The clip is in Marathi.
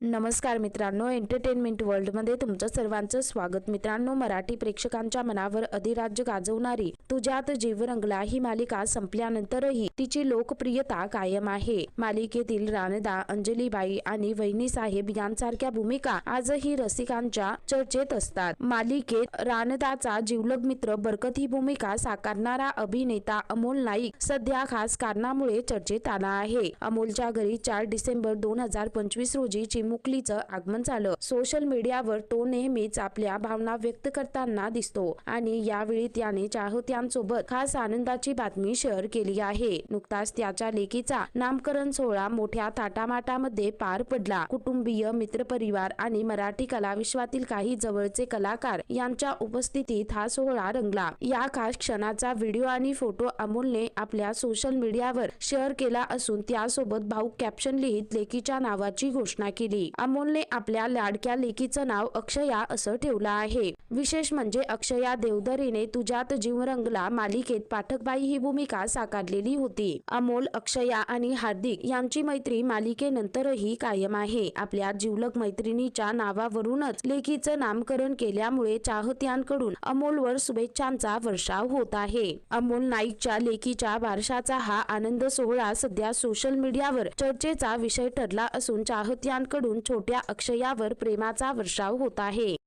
नमस्कार मित्रांनो एंटरटेनमेंट वर्ल्डमध्ये तुमचं सर्वांचं स्वागत. मित्रांनो मराठी प्रेक्षकांच्या मनावर अधिराज्य गाजवणारी तुझ्यात जीव रंगला ही मालिका संपल्यानंतरही तिची लोकप्रियता कायम आहे. मालिकेतील राणदा अंजलीबाई आणि वहिनी साहेब यांसारख्या भूमिका आजही रसिकांच्या चर्चेत असतात. मालिकेत राणदाचा जीवलग मित्र बरकत ही भूमिका साकारणारा अभिनेता अमोल नाईक सध्या खास कारणामुळे चर्चेत आला आहे. अमोलच्या घरी चार डिसेंबर दोन हजार पंचवीस रोजी चिमुकलीचं आगमन झालं. सोशल मीडियावर तो नेहमीच आपल्या भावना व्यक्त करताना दिसतो आणि यावेळी त्याने चाहत्यांसोबत खास आनंदाची बातमी शेअर केली आहे. नुकताच त्याच्या लेकीचा नामकरण सोहळा मोठ्या थाटामाटामध्ये पार पडला. कुटुंबीय मित्रपरिवार आणि मराठी कला विश्वातील काही जवळचे कलाकार यांच्या उपस्थितीत हा सोहळा रंगला. या खास क्षणाचा व्हिडिओ आणि फोटो अमोलने आपल्या सोशल मीडियावर शेअर केला असून त्यासोबत भाऊ कॅप्शन लिहित लेकीच्या नावाची घोषणा केली. अमोलने आपल्या लाडक्या लेकीचं नाव अक्षया असं ठेवलं आहे. विशेष म्हणजे अक्षया देवधरीने तुझ्यात जीव रंगला मालिकेत पाठकबाई ही भूमिका साकारलेली होती. अमोल अक्षया आणि हार्दिक यांची मैत्री मालिकेनंतरही कायम आहे. आपल्या जिवलग मैत्रिणीच्या नावावरूनच लेखीचं नामकरण केल्यामुळे चाहत्यांकडून अमोलवर शुभेच्छांचा वर्षाव होत आहे. अमोल नाईकच्या लेखीच्या वारशाचा हा आनंद सोहळा सध्या सोशल मीडियावर चर्चेचा विषय ठरला असून चाहत्यांकडून छोट्या अक्षयावर प्रेमाचा वर्षाव होत आहे.